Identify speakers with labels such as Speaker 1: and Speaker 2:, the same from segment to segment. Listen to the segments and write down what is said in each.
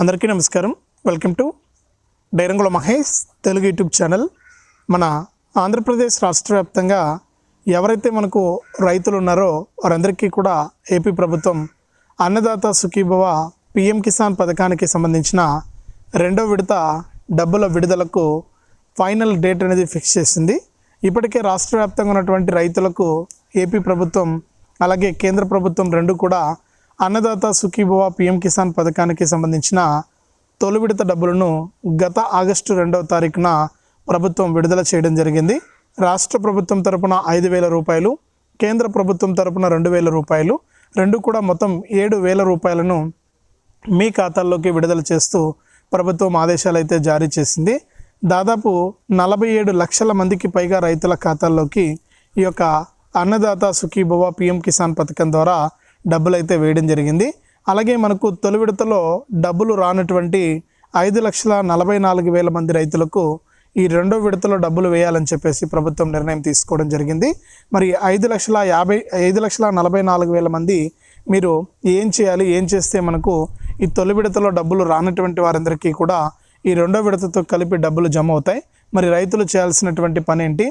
Speaker 1: అందరికీ నమస్కారం. Welcome to Dairangula Mahesh Telugu YouTube channel. మన ఆంధ్రప్రదేశ్ రాష్ట్ర వ్యాప్తంగా ఎవరైతే మనకు రైతులు ఉన్నారో వారందరికీ కూడా ఏపీ ప్రభుత్వం అన్నదాత సుఖీభవ పిఎం కిసాన్ పథకానికి సంబంధించిన రెండో విడత డబ్బుల విడుదలకు ఫైనల్ డేట్ అనేది ఫిక్స్ చేసింది. ఇప్పటికే రాష్ట్ర వ్యాప్తంగా ఉన్నటువంటి రైతులకు ఏపీ ప్రభుత్వం అలాగే కేంద్ర ప్రభుత్వం రెండు కూడా అన్నదాత సుఖీభవ పిఎం కిసాన్ పథకానికి సంబంధించిన తొలి విడత డబ్బులను గత ఆగస్టు రెండవ తారీఖున ప్రభుత్వం విడుదల చేయడం జరిగింది. రాష్ట్ర ప్రభుత్వం తరపున ఐదు వేల రూపాయలు కేంద్ర ప్రభుత్వం తరపున రెండు వేల రూపాయలు రెండు కూడా మొత్తం ఏడు వేల రూపాయలను మీ ఖాతాల్లోకి విడుదల చేస్తూ ప్రభుత్వం ఆదేశాలు అయితే జారీ చేసింది. దాదాపు నలభై ఏడు లక్షల మందికి పైగా రైతుల ఖాతాల్లోకి ఈ యొక్క అన్నదాత సుఖీభవ పిఎం కిసాన్ పథకం ద్వారా డబ్బులు అయితే వేయడం జరిగింది. అలాగే మనకు తొలి విడతలో డబ్బులు రానటువంటి ఐదు లక్షల నలభై నాలుగు వేల మంది రైతులకు ఈ రెండో విడతలో డబ్బులు వేయాలని చెప్పేసి ప్రభుత్వం నిర్ణయం తీసుకోవడం జరిగింది. మరి ఐదు లక్షల యాభై ఐదు లక్షల నలభై నాలుగు వేల మంది మీరు ఏం చేయాలి ఏం చేస్తే మనకు ఈ తొలి విడతలో డబ్బులు రానటువంటి వారందరికీ కూడా ఈ రెండో విడతతో కలిపి డబ్బులు జమ అవుతాయి. మరి రైతులు చేయాల్సినటువంటి పని ఏంటి?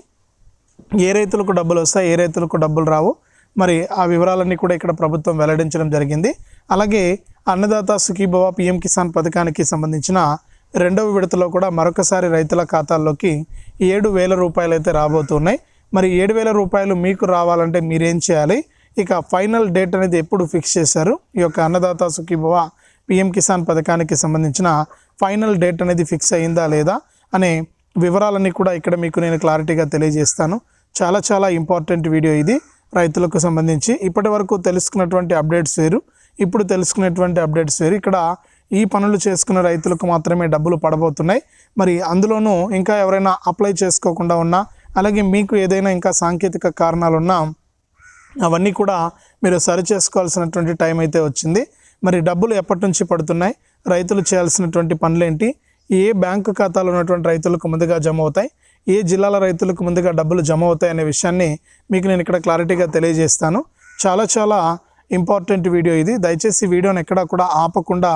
Speaker 1: ఏ రైతులకు డబ్బులు వస్తాయి ఏ రైతులకు డబ్బులు రావు? మరి ఆ వివరాలన్నీ కూడా ఇక్కడ ప్రభుత్వం వెల్లడించడం జరిగింది. అలాగే అన్నదాత సుఖీభవ పిఎం కిసాన్ పథకానికి సంబంధించిన రెండవ విడతలో కూడా మరొకసారి రైతుల ఖాతాల్లోకి ఏడు వేల రూపాయలు అయితే రాబోతున్నాయి. మరి ఏడు వేల రూపాయలు మీకు రావాలంటే మీరేం చేయాలి? ఇక ఫైనల్ డేట్ అనేది ఎప్పుడు ఫిక్స్ చేశారు? ఈ యొక్క అన్నదాత సుఖీభవ పిఎం కిసాన్ పథకానికి సంబంధించిన ఫైనల్ డేట్ అనేది ఫిక్స్ అయిందా లేదా అనే వివరాలన్నీ కూడా ఇక్కడ మీకు నేను క్లారిటీగా తెలియజేస్తాను. చాలా చాలా ఇంపార్టెంట్ వీడియో ఇది. రైతులకు సంబంధించి ఇప్పటి వరకు తెలుసుకున్నటువంటి అప్డేట్స్ వేరు ఇప్పుడు తెలుసుకునేటువంటి అప్డేట్స్ వేరు. ఇక్కడ ఈ పనులు చేసుకున్న రైతులకు మాత్రమే డబ్బులు పడబోతున్నాయి. మరి అందులోనూ ఇంకా ఎవరైనా అప్లై చేసుకోకుండా ఉన్నా అలాగే మీకు ఏదైనా ఇంకా సాంకేతిక కారణాలు ఉన్నా అవన్నీ కూడా మీరు సరి చేసుకోవాల్సినటువంటి టైం అయితే వచ్చింది. మరి డబ్బులు ఎప్పటి నుంచి పడుతున్నాయి? రైతులు చేయాల్సినటువంటి పనులేంటి? ఏ బ్యాంకు ఖాతాలో ఉన్నటువంటి రైతులకు ముందుగా జమ అవుతాయి? ఏ జిల్లాల రైతులకు ముందుగా డబ్బులు జమ అవుతాయి అనే విషయాన్ని మీకు నేను ఇక్కడ క్లారిటీగా తెలియజేస్తాను. చాలా చాలా ఇంపార్టెంట్ వీడియో ఇది. దయచేసి వీడియోని ఎక్కడా కూడా ఆపకుండా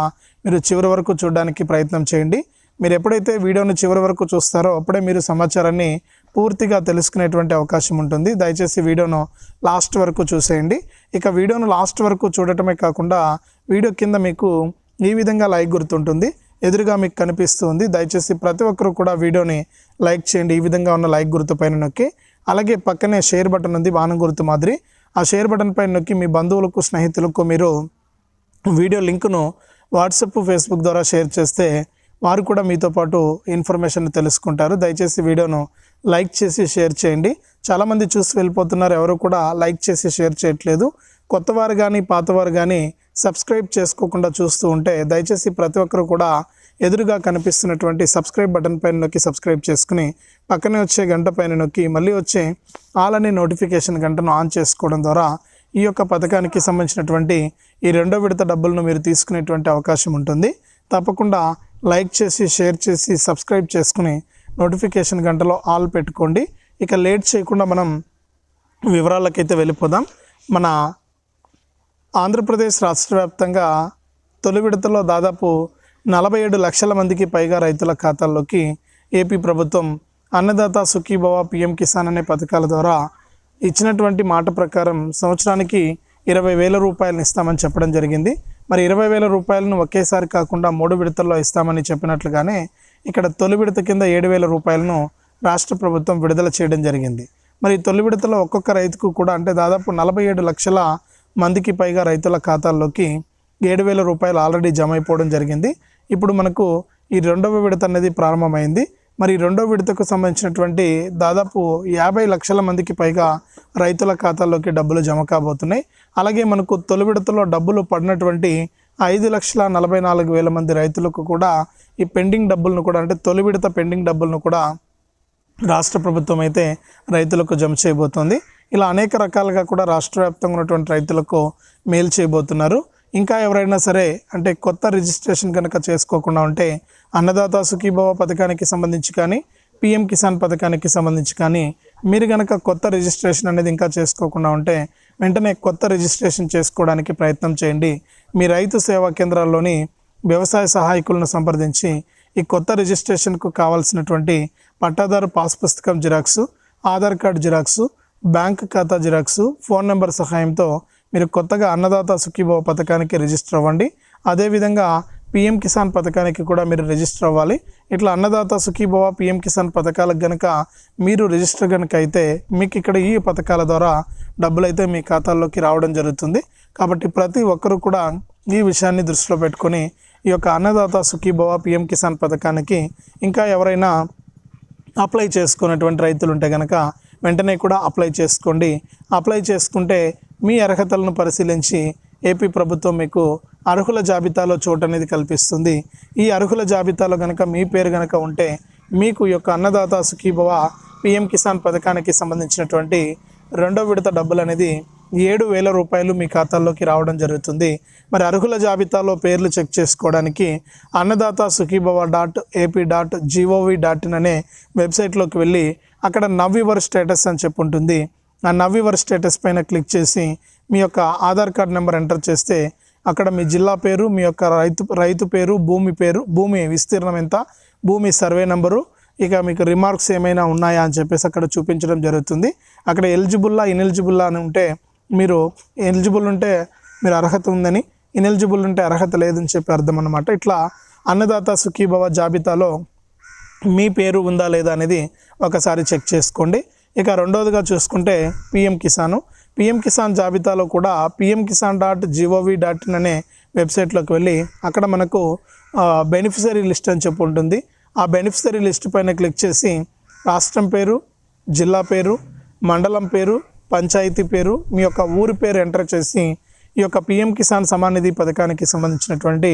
Speaker 1: మీరు చివరి వరకు చూడడానికి ప్రయత్నం చేయండి. మీరు ఎప్పుడైతే వీడియోని చివరి వరకు చూస్తారో అప్పుడే మీరు సమాచారాన్ని పూర్తిగా తెలుసుకునేటువంటి అవకాశం ఉంటుంది. దయచేసి వీడియోను లాస్ట్ వరకు చూసేయండి. ఇక వీడియోను లాస్ట్ వరకు చూడటమే కాకుండా వీడియో కింద మీకు ఈ విధంగా లైక్ గుర్తుంటుంది. ఎదురుగా మీకు కనిపిస్తుంది. దయచేసి ప్రతి ఒక్కరూ కూడా వీడియోని లైక్ చేయండి. ఈ విధంగా ఉన్న లైక్ గుర్తు పైన నొక్కి అలాగే పక్కనే షేర్ బటన్ ఉంది బాణం గుర్తు మాదిరి. ఆ షేర్ బటన్ పైన నొక్కి మీ బంధువులకు స్నేహితులకు మీరు వీడియో లింకును వాట్సాప్ ఫేస్బుక్ ద్వారా షేర్ చేస్తే వారు కూడా మీతో పాటు ఇన్ఫర్మేషన్ తెలుసుకుంటారు. దయచేసి వీడియోను లైక్ చేసి షేర్ చేయండి. చాలామంది చూసి వెళ్ళిపోతున్నారు ఎవరు కూడా లైక్ చేసి షేర్ చేయట్లేదు. కొత్తవారు కానీ పాతవారు కానీ సబ్స్క్రైబ్ చేసుకోకుండా చూస్తూ ఉంటే దయచేసి ప్రతి ఒక్కరు కూడా ఎదురుగా కనిపిస్తున్నటువంటి సబ్స్క్రైబ్ బటన్ పైన నొక్కి సబ్స్క్రైబ్ చేసుకుని పక్కనే వచ్చే గంట పైన నొక్కి మళ్ళీ వచ్చే ఆల్ అనే నోటిఫికేషన్ గంటను ఆన్ చేసుకోవడం ద్వారా ఈ యొక్క పథకానికి సంబంధించినటువంటి ఈ రెండో విడత డబ్బులను మీరు తీసుకునేటువంటి అవకాశం ఉంటుంది. తప్పకుండా లైక్ చేసి షేర్ చేసి సబ్స్క్రైబ్ చేసుకుని నోటిఫికేషన్ గంటలో ఆల్ పెట్టుకోండి. ఇక లేట్ చేయకుండా మనం వివరాలకైతే వెళ్ళిపోదాం. మన ఆంధ్రప్రదేశ్ రాష్ట్ర వ్యాప్తంగా తొలి విడతలో దాదాపు నలభై ఏడు లక్షల మందికి పైగా రైతుల ఖాతాల్లోకి ఏపీ ప్రభుత్వం అన్నదాత సుఖీభవ పిఎం కిసాన్ అనే పథకాల ద్వారా ఇచ్చినటువంటి మాట ప్రకారం సంవత్సరానికి ఇరవై వేల రూపాయలను ఇస్తామని చెప్పడం జరిగింది. మరి ఇరవై వేల రూపాయలను ఒకేసారి కాకుండా మూడు విడతల్లో ఇస్తామని చెప్పినట్లుగానే ఇక్కడ తొలి విడత కింద ఏడు వేల రూపాయలను రాష్ట్ర ప్రభుత్వం విడుదల చేయడం జరిగింది. మరి తొలి విడతలో ఒక్కొక్క రైతుకు కూడా అంటే దాదాపు నలభై ఏడు లక్షల మందికి పైగా రైతుల ఖాతాల్లోకి ఏడు వేల రూపాయలు ఆల్రెడీ జమ అయిపోవడం జరిగింది. ఇప్పుడు మనకు ఈ రెండవ విడత అనేది ప్రారంభమైంది. మరి రెండవ విడతకు సంబంధించినటువంటి దాదాపు యాభై లక్షల మందికి పైగా రైతుల ఖాతాల్లోకి డబ్బులు జమ కాబోతున్నాయి. అలాగే మనకు తొలి విడతలో డబ్బులు పడినటువంటి ఐదు లక్షల నలభై నాలుగు వేల మంది రైతులకు కూడా ఈ పెండింగ్ డబ్బులను కూడా అంటే తొలి విడత పెండింగ్ డబ్బులను కూడా రాష్ట్ర ప్రభుత్వం అయితే రైతులకు జమ చేయబోతోంది. ఇలా అనేక రకాలుగా కూడా రాష్ట్ర వ్యాప్తంగా ఉన్నటువంటి రైతులకు మేలు చేయబోతున్నారు. ఇంకా ఎవరైనా సరే అంటే కొత్త రిజిస్ట్రేషన్ కనుక చేసుకోకుండా ఉంటే అన్నదాత సుఖీభవ పథకానికి సంబంధించి కానీ పిఎం కిసాన్ పథకానికి సంబంధించి కానీ మీరు కనుక కొత్త రిజిస్ట్రేషన్ అనేది ఇంకా చేసుకోకుండా ఉంటే వెంటనే కొత్త రిజిస్ట్రేషన్ చేసుకోవడానికి ప్రయత్నం చేయండి. మీ రైతు సేవా కేంద్రాల్లోని వ్యవసాయ సహాయకులను సంప్రదించి ఈ కొత్త రిజిస్ట్రేషన్కు కావాల్సినటువంటి పట్టాదారు పాస్ పుస్తకం xerox Aadhaar card xerox bank ఖాతా జిరాక్సు ఫోన్ నెంబర్ సహాయంతో మీరు కొత్తగా అన్నదాత సుఖీభవ పథకానికి రిజిస్టర్ అవ్వండి. అదేవిధంగా పిఎం కిసాన్ పథకానికి కూడా మీరు రిజిస్టర్ అవ్వాలి. ఇట్లా అన్నదాత సుఖీభవ పిఎం కిసాన్ పథకాలకు కనుక మీరు రిజిస్టర్ కనుక అయితే మీకు ఇక్కడ ఈ పథకాల ద్వారా డబ్బులు అయితే మీ ఖాతాల్లోకి రావడం జరుగుతుంది. కాబట్టి ప్రతి ఒక్కరూ కూడా ఈ విషయాన్ని దృష్టిలో పెట్టుకొని ఈ యొక్క అన్నదాత సుఖీభవ పిఎం కిసాన్ పథకానికి ఇంకా ఎవరైనా అప్లై చేసుకున్నటువంటి రైతులు ఉంటే కనుక వెంటనే కూడా అప్లై చేసుకోండి. అప్లై చేసుకుంటే మీ అర్హతలను పరిశీలించి ఏపీ ప్రభుత్వం మీకు అర్హుల జాబితాలో చోటు అనేది కల్పిస్తుంది. ఈ అర్హుల జాబితాలో కనుక మీ పేరు కనుక ఉంటే మీకు యొక్క అన్నదాత సుఖీభవ పిఎం కిసాన్ పథకానికి సంబంధించినటువంటి రెండో విడత డబ్బులు అనేది ఏడు వేల రూపాయలు మీ ఖాతాల్లోకి రావడం జరుగుతుంది. మరి అర్హుల జాబితాలో పేర్లు చెక్ చేసుకోవడానికి Annadata Sukhibhava dot AP dot GOV dot in అనే వెబ్సైట్లోకి వెళ్ళి అక్కడ నవ్వివర్ స్టేటస్ అని చెప్పి ఉంటుంది. ఆ నవ్వివర్ స్టేటస్ పైన క్లిక్ చేసి మీ యొక్క ఆధార్ కార్డ్ నెంబర్ ఎంటర్ చేస్తే అక్కడ మీ జిల్లా పేరు మీ యొక్క రైతు రైతు పేరు భూమి పేరు భూమి విస్తీర్ణం ఎంత భూమి సర్వే నెంబరు ఇక మీకు రిమార్క్స్ ఏమైనా ఉన్నాయా అని చెప్పేసి అక్కడ చూపించడం జరుగుతుంది. అక్కడ ఎలిజిబుల్లా ఇనెలిజిబుల్లా అని ఉంటే మీరు ఎలిజిబుల్ ఉంటే మీరు అర్హత ఉందని ఇనెలిజిబుల్ ఉంటే అర్హత లేదని చెప్పి అర్థం అన్నమాట. ఇట్లా అన్నదాత సుఖీభవ జాబితాలో మీ పేరు ఉందా లేదా అనేది ఒకసారి చెక్ చేసుకోండి. ఇక రెండవదిగా చూసుకుంటే పిఎం కిసాను. పిఎం కిసాన్ జాబితాలో కూడా PM Kisan dot GOV dot in అనే వెబ్సైట్లోకి వెళ్ళి అక్కడ మనకు బెనిఫిషరీ లిస్ట్ అని చెప్పి ఉంటుంది. ఆ బెనిఫిషరీ లిస్ట్ పైన క్లిక్ చేసి రాష్ట్రం పేరు జిల్లా పేరు మండలం పేరు పంచాయతీ పేరు మీ యొక్క ఊరి పేరు ఎంటర్ చేసి ఈ యొక్క పిఎం కిసాన్ సమానిధి పథకానికి సంబంధించినటువంటి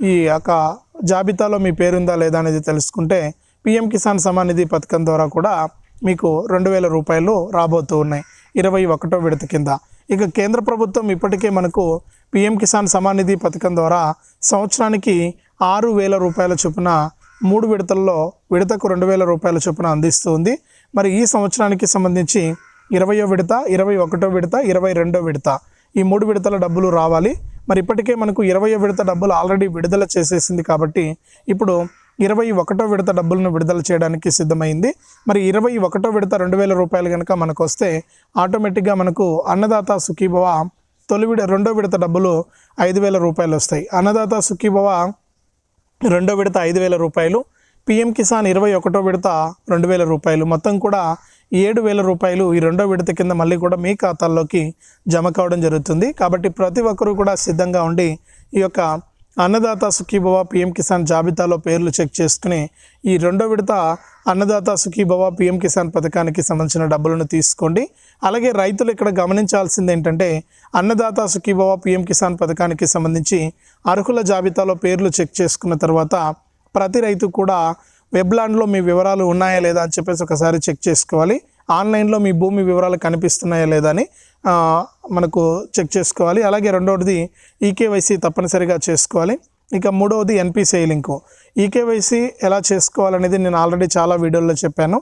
Speaker 1: ఈ యొక్క జాబితాలో మీ పేరుందా లేదా అనేది తెలుసుకుంటే పిఎం కిసాన్ సమాన్ నిధి పథకం ద్వారా కూడా మీకు రెండు వేల రూపాయలు రాబోతూ ఉన్నాయి. ఇరవై ఒకటో విడత కింద. ఇక కేంద్ర ప్రభుత్వం ఇప్పటికే మనకు పిఎం కిసాన్ సమాన్ నిధి పథకం ద్వారా సంవత్సరానికి ఆరు వేల రూపాయల చొప్పున మూడు విడతల్లో విడతకు రెండు వేల రూపాయల చొప్పున అందిస్తుంది మరి ఈ సంవత్సరానికి సంబంధించి ఇరవయో విడత ఇరవై ఒకటో విడత ఇరవై రెండో విడత ఈ మూడు విడతల డబ్బులు రావాలి. మరి ఇప్పటికే మనకు ఇరవై విడత డబ్బులు ఆల్రెడీ విడుదల చేసేసింది కాబట్టి ఇప్పుడు ఇరవై ఒకటో విడత డబ్బులను విడుదల చేయడానికి సిద్ధమైంది. మరి ఇరవై ఒకటో విడత రెండు వేల రూపాయలు కనుక మనకు వస్తే ఆటోమేటిక్గా మనకు అన్నదాత సుఖీభవ తొలి విడ రెండో విడత డబ్బులు ఐదు వేల రూపాయలు వస్తాయి. అన్నదాత సుఖీభవ రెండో విడత ఐదు వేల రూపాయలు పిఎం కిసాన్ ఇరవై ఒకటో విడత రెండు వేల రూపాయలు. మొత్తం కూడా ఏడు వేల రూపాయలు ఈ రెండో విడత కింద మళ్ళీ కూడా మీ ఖాతాల్లోకి జమ కావడం జరుగుతుంది. కాబట్టి ప్రతి ఒక్కరూ కూడా సిద్ధంగా ఉండి ఈ యొక్క అన్నదాత సుఖీభవ పిఎం కిసాన్ జాబితాలో పేర్లు చెక్ చేసుకుని ఈ రెండో విడత అన్నదాత సుఖీభవ పిఎం కిసాన్ పథకానికి సంబంధించిన డబ్బులను తీసుకోండి. అలాగే రైతులు ఇక్కడ గమనించాల్సింది ఏంటంటే అన్నదాత సుఖీభవ పిఎం కిసాన్ పథకానికి సంబంధించి అర్హుల జాబితాలో పేర్లు చెక్ చేసుకున్న తర్వాత ప్రతి రైతు కూడా వెబ్లాండ్లో మీ వివరాలు ఉన్నాయా లేదా అని చెప్పేసి ఒకసారి చెక్ చేసుకోవాలి. ఆన్లైన్లో మీ భూమి వివరాలు కనిపిస్తున్నాయా లేదా అని మనకు చెక్ చేసుకోవాలి. అలాగే రెండవది ఈకేవైసీ తప్పనిసరిగా చేసుకోవాలి. ఇక మూడవది ఎన్పిసిఐ లింకు. ఈకేవైసీ ఎలా చేసుకోవాలనేది నేను ఆల్రెడీ చాలా వీడియోల్లో చెప్పాను.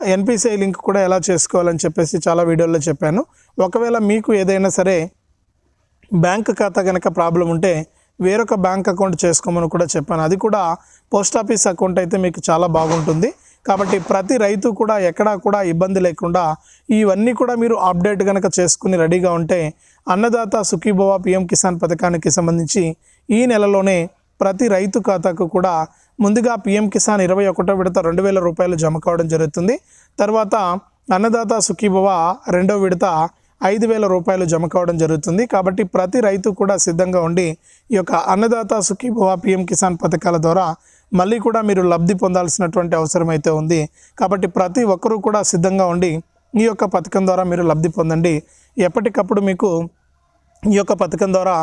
Speaker 1: ఎన్పిసిఐ లింక్ కూడా ఎలా చేసుకోవాలని చెప్పేసి చాలా వీడియోల్లో చెప్పాను. ఒకవేళ మీకు ఏదైనా సరే బ్యాంక్ ఖాతా కనుక ప్రాబ్లం ఉంటే వేరొక బ్యాంక్ అకౌంట్ చేసుకోమని కూడా చెప్పాను. అది కూడా పోస్ట్ ఆఫీస్ అకౌంట్ అయితే మీకు చాలా బాగుంటుంది. కాబట్టి ప్రతి రైతు కూడా ఎక్కడా కూడా ఇబ్బంది లేకుండా ఇవన్నీ కూడా మీరు అప్డేట్ కనుక చేసుకుని రెడీగా ఉంటే అన్నదాత సుఖీభవ పిఎం కిసాన్ పథకానికి సంబంధించి ఈ నెలలోనే ప్రతి రైతు ఖాతాకు కూడా ముందుగా పిఎం కిసాన్ ఇరవై ఒకటో విడత రెండు వేల రూపాయలు జమ కావడం జరుగుతుంది. తర్వాత అన్నదాత సుఖీభవ రెండో విడత ఐదు వేల రూపాయలు జమ కావడం జరుగుతుంది. కాబట్టి ప్రతి రైతు కూడా సిద్ధంగా ఉండి ఈ యొక్క అన్నదాత సుఖీభవ పిఎం కిసాన్ పథకాల ద్వారా మళ్ళీ కూడా మీరు లబ్ధి పొందాల్సినటువంటి అవసరం అయితే ఉంది. కాబట్టి ప్రతి ఒక్కరూ కూడా సిద్ధంగా ఉండి ఈ యొక్క పథకం ద్వారా మీరు లబ్ధి పొందండి. ఎప్పటికప్పుడు మీకు ఈ యొక్క పథకం ద్వారా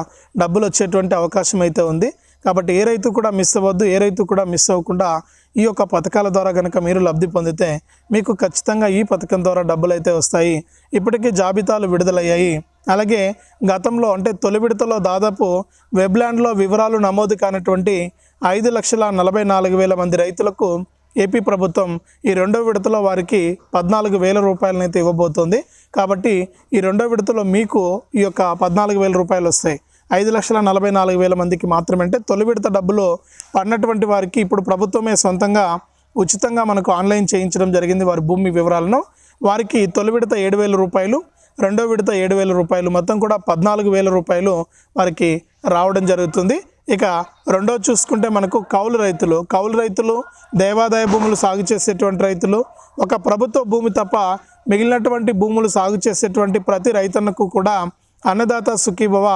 Speaker 1: డబ్బులు వచ్చేటువంటి అవకాశం అయితే ఉంది. కాబట్టి ఏ రైతు కూడా మిస్ అవ్వద్దు ఏ రైతు కూడా మిస్ అవ్వకుండా ఈ యొక్క పథకాల ద్వారా కనుక మీరు లబ్ధి పొందితే మీకు ఖచ్చితంగా ఈ పథకం ద్వారా డబ్బులు అయితే వస్తాయి. ఇప్పటికీ జాబితాలు విడుదలయ్యాయి. అలాగే గతంలో అంటే తొలి విడతలో దాదాపు వెబ్లాండ్లో వివరాలు నమోదు కానటువంటి ఐదు లక్షల నలభై నాలుగు వేల మంది రైతులకు ఏపీ ప్రభుత్వం ఈ రెండో విడతలో వారికి పద్నాలుగు వేల రూపాయలనైతే ఇవ్వబోతోంది. కాబట్టి ఈ రెండో విడతలో మీకు ఈ యొక్క పద్నాలుగు వేల రూపాయలు వస్తాయి. ఐదు లక్షల నలభై నాలుగు వేల మందికి మాత్రమే అంటే తొలి విడత డబ్బులు పడినటువంటి వారికి ఇప్పుడు ప్రభుత్వమే సొంతంగా ఉచితంగా మనకు ఆన్లైన్ చేయించడం జరిగింది వారి భూమి వివరాలను. వారికి తొలి విడత ఏడు వేల రూపాయలు రెండో విడత ఏడు వేల రూపాయలు మొత్తం కూడా పద్నాలుగు వేల రూపాయలు వారికి రావడం జరుగుతుంది. ఇక రెండో చూసుకుంటే మనకు కౌలు రైతులు కౌలు రైతులు దేవాదాయ భూములు సాగు చేసేటువంటి రైతులు ఒక ప్రభుత్వ భూమి తప్ప మిగిలినటువంటి భూములు సాగు చేసేటువంటి ప్రతి రైతన్నకు కూడా అన్నదాత సుఖీభవ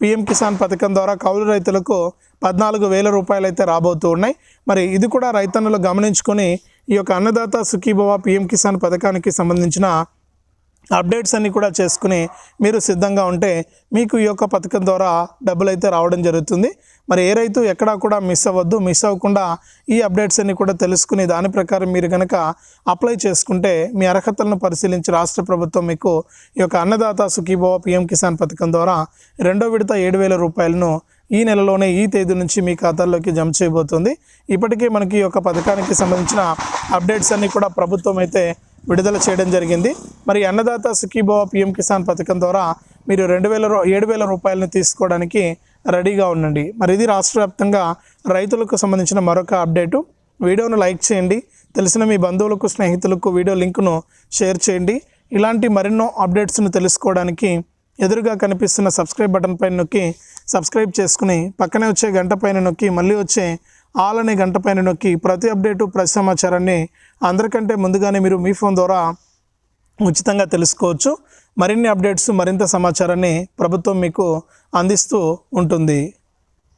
Speaker 1: పిఎం కిసాన్ పథకం ద్వారా కౌలు రైతులకు పద్నాలుగు వేల రూపాయలు అయితే రాబోతూ ఉన్నాయి. మరి ఇది కూడా రైతన్నులు గమనించుకొని ఈ యొక్క అన్నదాత సుఖీభవ పిఎం కిసాన్ పథకానికి సంబంధించిన అప్డేట్స్ అన్నీ కూడా చేసుకుని మీరు సిద్ధంగా ఉంటే మీకు ఈ యొక్క పథకం ద్వారా డబ్బులు అయితే రావడం జరుగుతుంది. మరి ఏ రైతు ఎక్కడా కూడా మిస్ అవ్వద్దు మిస్ అవ్వకుండా ఈ అప్డేట్స్ అన్ని కూడా తెలుసుకుని దాని ప్రకారం మీరు కనుక అప్లై చేసుకుంటే మీ అర్హతలను పరిశీలించి రాష్ట్ర ప్రభుత్వం మీకు ఈ యొక్క అన్నదాత సుఖీభవ పిఎం కిసాన్ పథకం ద్వారా రెండో విడత ఏడు వేల రూపాయలను ఈ నెలలోనే ఈ తేదీ నుంచి మీ ఖాతాల్లోకి జమ చేయబోతుంది. ఇప్పటికే మనకి ఈ యొక్క పథకానికి సంబంధించిన అప్డేట్స్ అన్నీ కూడా ప్రభుత్వం అయితే విడుదల చేయడం జరిగింది. మరి అన్నదాత సుఖీభవ పిఎం కిసాన్ పథకం ద్వారా మీరు రెండు వేల ఏడు వేల రూపాయలను తీసుకోవడానికి రెడీగా ఉండండి. మరి ఇది రాష్ట్ర వ్యాప్తంగా రైతులకు సంబంధించిన మరొక అప్డేటు. వీడియోను లైక్ చేయండి. తెలిసిన మీ బంధువులకు స్నేహితులకు వీడియో లింకును షేర్ చేయండి. ఇలాంటి మరెన్నో అప్డేట్స్ను తెలుసుకోవడానికి ఎదురుగా కనిపిస్తున్న సబ్స్క్రైబ్ బటన్ పైన నొక్కి సబ్స్క్రైబ్ చేసుకుని పక్కనే వచ్చే గంట పైన నొక్కి మళ్ళీ వచ్చే ఆల్ అనే గంట పైన నొక్కి ప్రతి అప్డేటు ప్రతి సమాచారాన్ని అందరికంటే ముందుగానే మీరు మీ ఫోన్ ద్వారా ఉచితంగా తెలుసుకోవచ్చు. మరిన్ని అప్డేట్స్ మరింత సమాచారాన్ని ప్రభుత్వం మీకు అందిస్తూ ఉంటుంది.